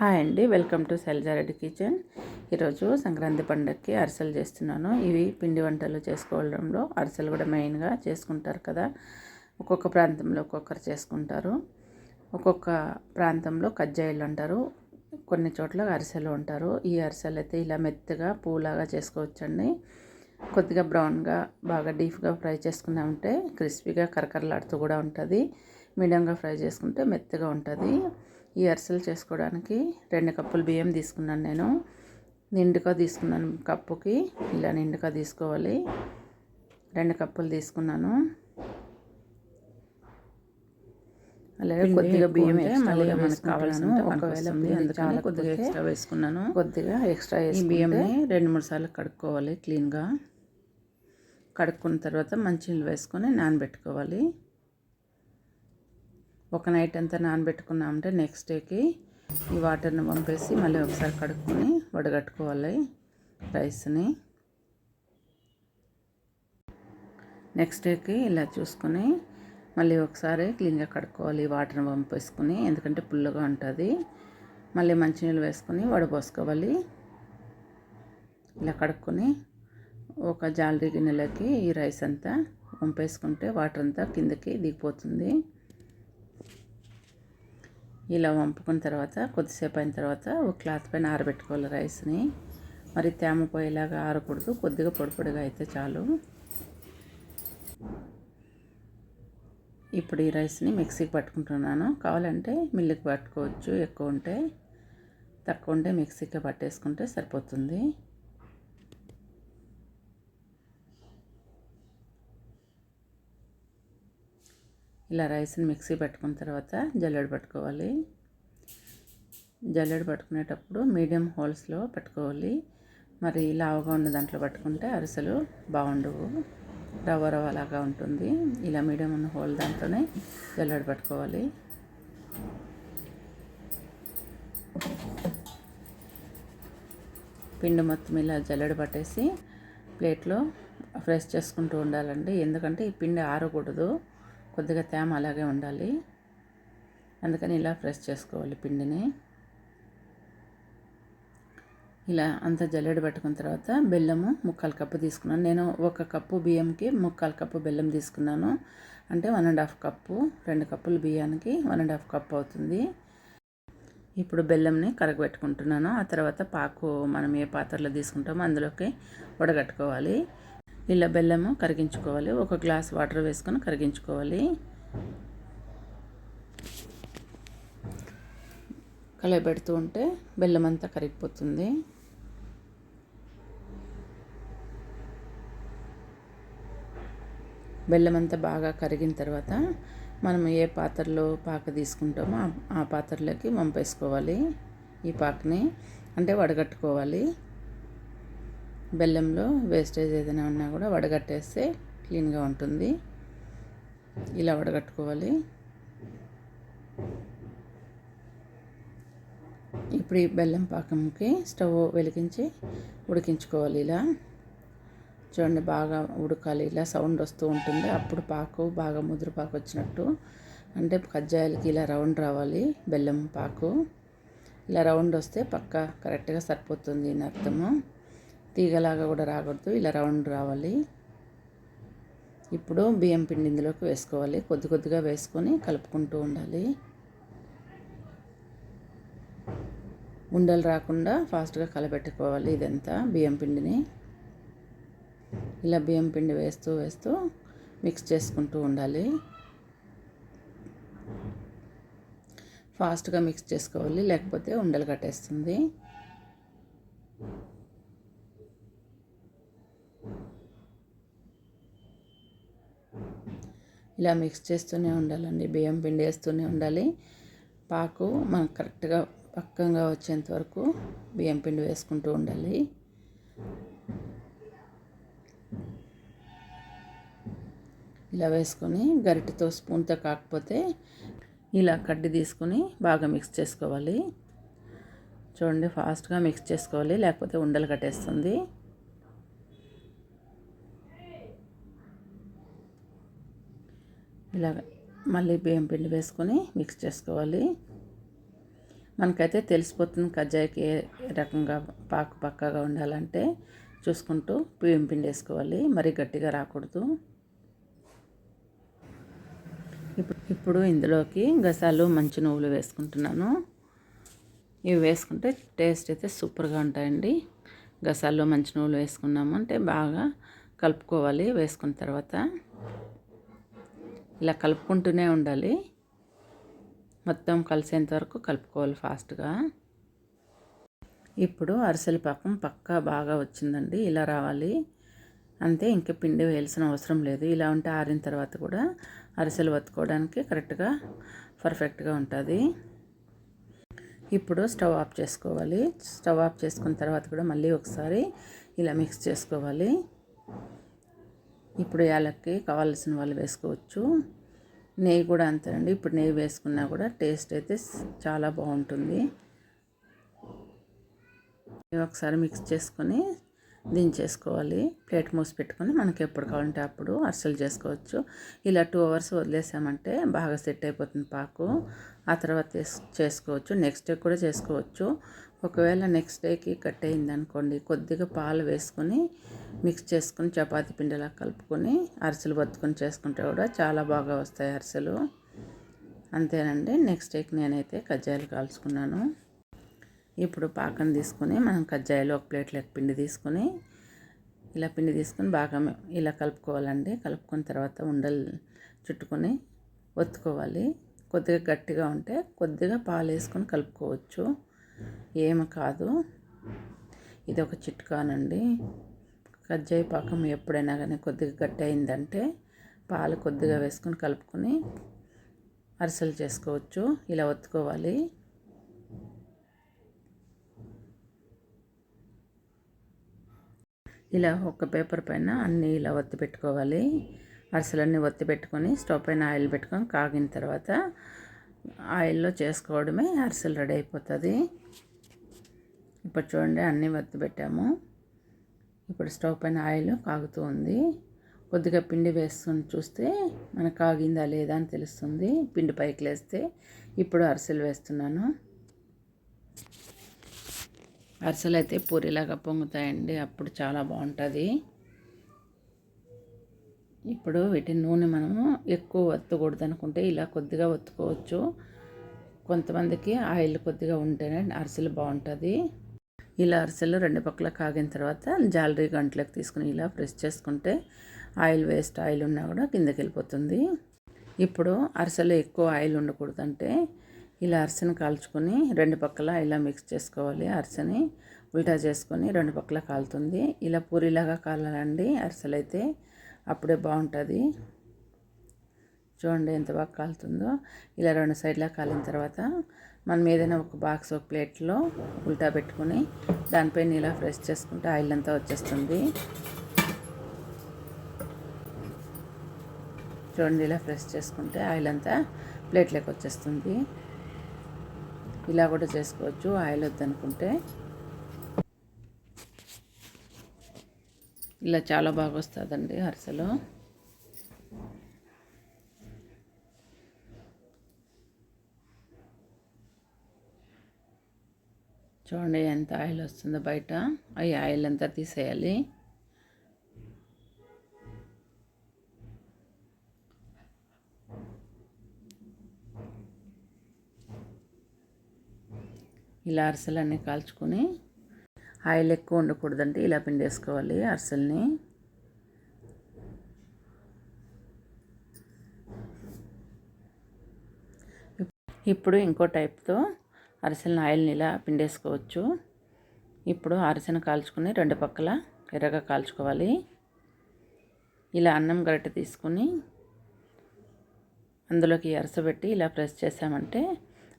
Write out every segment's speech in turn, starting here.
Hi అండి welcome to Sailaja Reddy kitchen. ఈరోజు సంక్రాంతి పండగకి అరిసెలు చేస్తున్నాను. ఇవి పిండి వంటలు చేసుకోవడంలో అరిసెలు కూడా మెయిన్గా చేసుకుంటారు కదా. ఒక్కొక్క ప్రాంతంలో ఒక్కొక్కరు చేసుకుంటారు. ఒక్కొక్క ప్రాంతంలో కజ్జాయిలు అంటారు. కొన్ని చోట్ల అరిసెలు అంటారు ఈ అరిసెలు అయితే ఇలా మెత్తగా పూలాగా చేసుకోవచ్చండి. కొద్దిగా బ్రౌన్గా బాగా డీప్గా ఫ్రై చేసుకున్నామంటే క్రిస్పీగా కరకరలాడుతూ కూడా ఉంటుంది. మీడియంగా ఫ్రై చేసుకుంటే మెత్తగా ఉంటుంది. ఈ అరిసెలు చేసుకోవడానికి రెండు కప్పులు బియ్యం తీసుకున్నాను నేను. నిండుగా తీసుకున్నాను కప్పుకి. ఇలా నిండుగా తీసుకోవాలి. రెండు కప్పులు తీసుకున్నాను. అలాగే కొద్దిగా బియ్యం మళ్ళీ మనకు కావాల్సిన ఒకవేళ అందుకని కొద్దిగా ఎక్స్ట్రా వేసుకున్నాను. కొద్దిగా ఎక్స్ట్రా వేసి బియ్యంని రెండు మూడు సార్లు కడుక్కోవాలి క్లీన్గా. కడుక్కున్న తర్వాత మంచినీళ్ళు వేసుకొని నానబెట్టుకోవాలి. ఒక నైట్ అంతా నానబెట్టుకున్నామంటే నెక్స్ట్ డేకి ఈ వాటర్ని పంపేసి మళ్ళీ ఒకసారి కడుక్కొని వడగట్టుకోవాలి రైస్ని. నెక్స్ట్ డేకి ఇలా చూసుకొని మళ్ళీ ఒకసారి క్లీన్గా కడుక్కోవాలి వాటర్ని పంపేసుకుని ఎందుకంటే పుల్లగా ఉంటుంది. మళ్ళీ మంచినీళ్ళు వేసుకొని వడపోసుకోవాలి. ఇలా కడుక్కొని ఒక జాలరీ గిన్నెలకి ఈ రైస్ అంతా పంపేసుకుంటే వాటర్ అంతా కిందకి దిగిపోతుంది. ఇలా వంపుకున్న తర్వాత కొద్దిసేపు అయిన తర్వాత ఒక క్లాత్ పైన ఆరబెట్టుకోవాలి రైస్ని. మరి తేమ పోయేలాగా ఆరకూడదు. కొద్దిగా పొడిపొడిగా అయితే చాలు. ఇప్పుడు ఈ రైస్ని మిక్సీకి పట్టుకుంటున్నాను. కావాలంటే మిల్లుకి పట్టుకోవచ్చు. ఎక్కువ ఉంటే తక్కువ ఉంటే మిక్సీకి పట్టేసుకుంటే సరిపోతుంది. ఇలా రైస్ని మిక్సీ పెట్టుకున్న తర్వాత జల్లెడ పట్టుకోవాలి. జల్లెడ పట్టుకునేటప్పుడు మీడియం హోల్స్లో పెట్టుకోవాలి. మరి లావుగా ఉన్న దాంట్లో పట్టుకుంటే అరిసెలు బాగుండవు. రవ్వ రవ్వ లాగా ఉంటుంది. ఇలా మీడియం ఉన్న హోల్ దాంట్లోనే జల్లెడ పట్టుకోవాలి. పిండి మొత్తం ఇలా జల్లెడ పట్టేసి ప్లేట్లో ఫ్రెష్ చేసుకుంటూ ఉండాలండి. ఎందుకంటే ఈ పిండి ఆరకూడదు. కొద్దిగా తేమ అలాగే ఉండాలి. అందుకని ఇలా ఫ్రెష్ చేసుకోవాలి పిండిని. ఇలా అంతా జల్లెడ పెట్టుకున్న తర్వాత బెల్లము ముక్కాలు కప్పు తీసుకున్నాను. నేను ఒక కప్పు బియ్యంకి ముక్కాలు కప్పు బెల్లం తీసుకున్నాను. అంటే వన్ అండ్ హాఫ్ కప్పు రెండు కప్పులు బియ్యానికి వన్ అండ్ హాఫ్ కప్పు అవుతుంది. ఇప్పుడు బెల్లంని కరగబెట్టుకుంటున్నాను. ఆ తర్వాత పాకు మనం ఏ పాత్రలో తీసుకుంటామో అందులోకి వడగట్టుకోవాలి. ఇలా బెల్లము కరిగించుకోవాలి. ఒక గ్లాస్ వాటర్ వేసుకొని కరిగించుకోవాలి. కలయబెడుతూ ఉంటే బెల్లం అంతా కరిగిపోతుంది. బెల్లం అంతా బాగా కరిగిన తర్వాత మనం ఏ పాత్రలో పాక తీసుకుంటామో ఆ పాత్రలోకి వంపేసుకోవాలి. ఈ పాకని అంటే వడగట్టుకోవాలి. బెల్లంలో వేస్టేజ్ ఏదైనా ఉన్నా కూడా వడగట్టేస్తే క్లీన్గా ఉంటుంది. ఇలా వడగట్టుకోవాలి. ఇప్పుడు ఈ బెల్లం పాకంకి స్టవ్ వెలిగించి ఉడికించుకోవాలి ఇలా. చూడండి బాగా ఉడకాలి. ఇలా సౌండ్ వస్తూ ఉంటుంది. అప్పుడు పాకు బాగా ముదురు పాకు వచ్చినట్టు. అంటే కజ్జాయలకి ఇలా రౌండ్ రావాలి బెల్లం పాకు. ఇలా రౌండ్ వస్తే పక్క కరెక్ట్గా సరిపోతుంది అని అర్థము. తీగలాగా కూడా రాకూడదు. ఇలా రౌండ్ రావాలి. ఇప్పుడు బియ్యం పిండి ఇందులోకి వేసుకోవాలి. కొద్ది కొద్దిగా వేసుకొని కలుపుకుంటూ ఉండాలి. ఉండలు రాకుండా ఫాస్ట్గా కలపెట్టుకోవాలి ఇదంతా బియ్యం పిండిని. ఇలా బియ్యం పిండి వేస్తూ వేస్తూ మిక్స్ చేసుకుంటూ ఉండాలి. ఫాస్ట్గా మిక్స్ చేసుకోవాలి. లేకపోతే ఉండలు కట్టేస్తుంది. ఇలా మిక్స్ చేస్తూనే ఉండాలండి. బియ్యం పిండి వేస్తూనే ఉండాలి. పాకు మనకు కరెక్ట్గా పక్కంగా వచ్చేంత వరకు బియ్యం పిండి వేసుకుంటూ ఉండాలి. ఇలా వేసుకొని గరిటెతో స్పూన్తో కాకపోతే ఇలా కడ్డి తీసుకొని బాగా మిక్స్ చేసుకోవాలి. చూడండి ఫాస్ట్గా మిక్స్ చేసుకోవాలి. లేకపోతే ఉండలు కట్టేస్తుంది. ఇలాగ మళ్ళీ బియ్యం పిండి వేసుకొని మిక్స్ చేసుకోవాలి. మనకైతే తెలిసిపోతుంది కజ్జాయికి ఏ రకంగా పాకు పక్కగా ఉండాలంటే చూసుకుంటూ బియ్యం పిండి వేసుకోవాలి. మరీ గట్టిగా రాకూడదు. ఇప్పుడు ఇప్పుడు ఇందులోకి గసాలు మంచి నువ్వులు వేసుకుంటున్నాను. ఇవి వేసుకుంటే టేస్ట్ అయితే సూపర్గా ఉంటాయండి. గసాల్లో మంచి నువ్వులు వేసుకున్నాము అంటే బాగా కలుపుకోవాలి వేసుకున్న తర్వాత. ఇలా కలుపుకుంటూనే ఉండాలి. మొత్తం కలిసేంత వరకు కలుపుకోవాలి ఫాస్ట్గా. ఇప్పుడు అరిసెల పాకం పక్కా బాగా వచ్చిందండి. ఇలా రావాలి. అంతే ఇంకా పిండి వేయాల్సిన అవసరం లేదు. ఇలా ఉంటే ఆరిన తర్వాత కూడా అరిసెలు వత్తుకోవడానికి కరెక్ట్గా పర్ఫెక్ట్గా ఉంటుంది. ఇప్పుడు స్టవ్ ఆఫ్ చేసుకోవాలి. స్టవ్ ఆఫ్ చేసుకున్న తర్వాత కూడా మళ్ళీ ఒకసారి ఇలా మిక్స్ చేసుకోవాలి. ఇప్పుడు యాలక్కి కావాల్సిన వాళ్ళు వేసుకోవచ్చు. నెయ్యి కూడా అంతేనండి. ఇప్పుడు నెయ్యి వేసుకున్నా కూడా టేస్ట్ అయితే చాలా బాగుంటుంది. ఒకసారి మిక్స్ చేసుకొని దించేసుకోవాలి. ప్లేట్ మూసి పెట్టుకొని మనకి ఎప్పుడు కావాలంటే అప్పుడు అరిసెలు చేసుకోవచ్చు. ఇలా టూ అవర్స్ వదిలేసామంటే బాగా సెట్ అయిపోతుంది పాకు. ఆ తర్వాత చేసుకోవచ్చు. నెక్స్ట్ డే కూడా చేసుకోవచ్చు. ఒకవేళ నెక్స్ట్ డేకి కట్ అయింది అనుకోండి కొద్దిగా పాలు వేసుకొని మిక్స్ చేసుకుని చపాతీ పిండిలా కలుపుకొని అరిసెలు బతుకొని చేసుకుంటే కూడా చాలా బాగా వస్తాయి అరిసెలు. అంతేనండి. నెక్స్ట్ డేకి నేనైతే కజ్జాయిలు కాల్చుకున్నాను. ఇప్పుడు పాకం తీసుకొని మనం కజ్జాయిలో ఒక ప్లేట్లోకి పిండి తీసుకొని ఇలా పిండి తీసుకొని బాగా ఇలా కలుపుకోవాలండి. కలుపుకున్న తర్వాత ఉండలు చుట్టుకొని ఒత్తుకోవాలి. కొద్దిగా గట్టిగా ఉంటే కొద్దిగా పాలు వేసుకొని కలుపుకోవచ్చు. ఏమి కాదు. ఇది ఒక చిట్కానండి. కజ్జాయి పాకం ఎప్పుడైనా కానీ కొద్దిగా గట్టి అయిందంటే పాలు కొద్దిగా వేసుకొని కలుపుకొని అరిసెలు చేసుకోవచ్చు. ఇలా ఒత్తుకోవాలి. ఇలా ఒక పేపర్ పైన అన్నీ ఇలా ఒత్తి పెట్టుకోవాలి. అరిసెలన్నీ ఒత్తి పెట్టుకొని స్టవ్ పైన ఆయిల్ పెట్టుకొని కాగిన తర్వాత ఆయిల్లో చేసుకోవడమే అరిసెలు రెడీ అయిపోతుంది. ఇప్పుడు చూడండి అన్నీ ఒత్తి పెట్టాము. ఇప్పుడు స్టవ్ పైన ఆయిల్ కాగుతూ ఉంది. కొద్దిగా పిండి వేసుకొని చూస్తే మనకు కాగిందా లేదా అని తెలుస్తుంది. పిండి పైకి లేస్తే ఇప్పుడు అరిసెలు వేస్తున్నాను. అరిసెలు అయితే పూరిలాగా పొంగుతాయండి. అప్పుడు చాలా బాగుంటుంది. ఇప్పుడు వీటి నూనె మనము ఎక్కువ వత్తకూడదు అనుకుంటే ఇలా కొద్దిగా వత్తుకోవచ్చు. కొంతమందికి ఆయిల్ కొద్దిగా ఉంటేనే అరిసెలు బాగుంటుంది. ఇలా అరిసెలు రెండు పక్కల కాగిన తర్వాత జాలరీ గంటలకు తీసుకుని ఇలా ప్రెస్ చేసుకుంటే ఆయిల్ వేస్ట్ ఆయిల్ ఉన్నా కూడా కిందకి వెళ్ళిపోతుంది. ఇప్పుడు అరిసెలు ఎక్కువ ఆయిల్ ఉండకూడదంటే ఇలా అరిసెని కాల్చుకొని రెండు పక్కల ఇలా మిక్స్ చేసుకోవాలి అరిసెని. ఉల్టా చేసుకొని రెండు పక్కల కాలుతుంది. ఇలా పూరిలాగా కాలాలండి. అరిసెలు అయితే అప్పుడే బాగుంటుంది. చూడండి ఎంత బాగా కాలుతుందో. ఇలా రెండు సైడ్లా కాలిన తర్వాత మనం ఏదైనా ఒక బాక్స్ ఒక ప్లేట్లో ఉల్టా పెట్టుకొని దానిపైన ఇలా ఫ్రెష్ చేసుకుంటే ఆయిల్ అంతా వచ్చేస్తుంది. చూడండి ఇలా ఫ్రెష్ చేసుకుంటే ఆయిల్ అంతా ప్లేట్లోకి వచ్చేస్తుంది. ఇలా కూడా చేసుకోవచ్చు ఆయిల్ వద్దనుకుంటే. ఇలా చాలా బాగా వస్తుందండి అరిసెలు. చూడండి ఎంత ఆయిల్ వస్తుందో బయట. అవి ఆయిల్ అంతా తీసేయాలి. ఇలా అరిసెలన్నీ కాల్చుకొని ఆయిల్ ఎక్కువ ఉండకూడదంటే ఇలా పిండేసుకోవాలి అరిసెల్ని. ఇప్పుడు ఇంకో టైప్తో అరిసెలను ఆయిల్ని ఇలా పిండేసుకోవచ్చు. ఇప్పుడు అరిసెను కాల్చుకొని రెండు పక్కల ఎర్రగా కాల్చుకోవాలి. ఇలా అన్నం గరిటె తీసుకుని అందులోకి అరసబెట్టి ఇలా ప్రెస్ చేసామంటే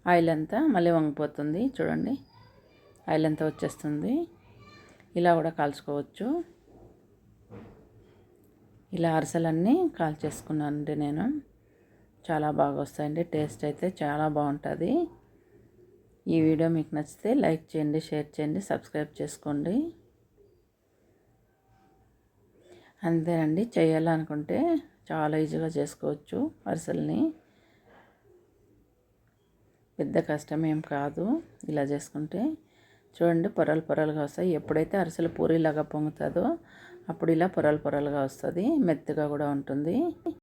ఆయిల్ అంతా మళ్ళీ వంగిపోతుంది. చూడండి. ఆయిల్ అంతా వచ్చేస్తుంది. ఇలా కూడా కాల్చుకోవచ్చు. ఇలా అరసలన్నీ కాల్చేసుకున్నానండి నేను. చాలా బాగా వస్తాయండి. టేస్ట్ అయితే చాలా బాగుంటుంది. ఈ వీడియో మీకు నచ్చితే లైక్ చేయండి షేర్ చేయండి సబ్స్క్రైబ్ చేసుకోండి. అంతేనండి. చేయాలనుకుంటే చాలా ఈజీగా చేసుకోవచ్చు అరిసెల్ని. పెద్ద కష్టం ఏం కాదు. ఇలా చేసుకుంటే చూడండి పొరలు పొరలుగా వస్తాయి. ఎప్పుడైతే అరిసెలు పూరిలాగా పొంగుతుందో అప్పుడు ఇలా పొరలు పొరలుగా వస్తుంది. మెత్తగా కూడా ఉంటుంది.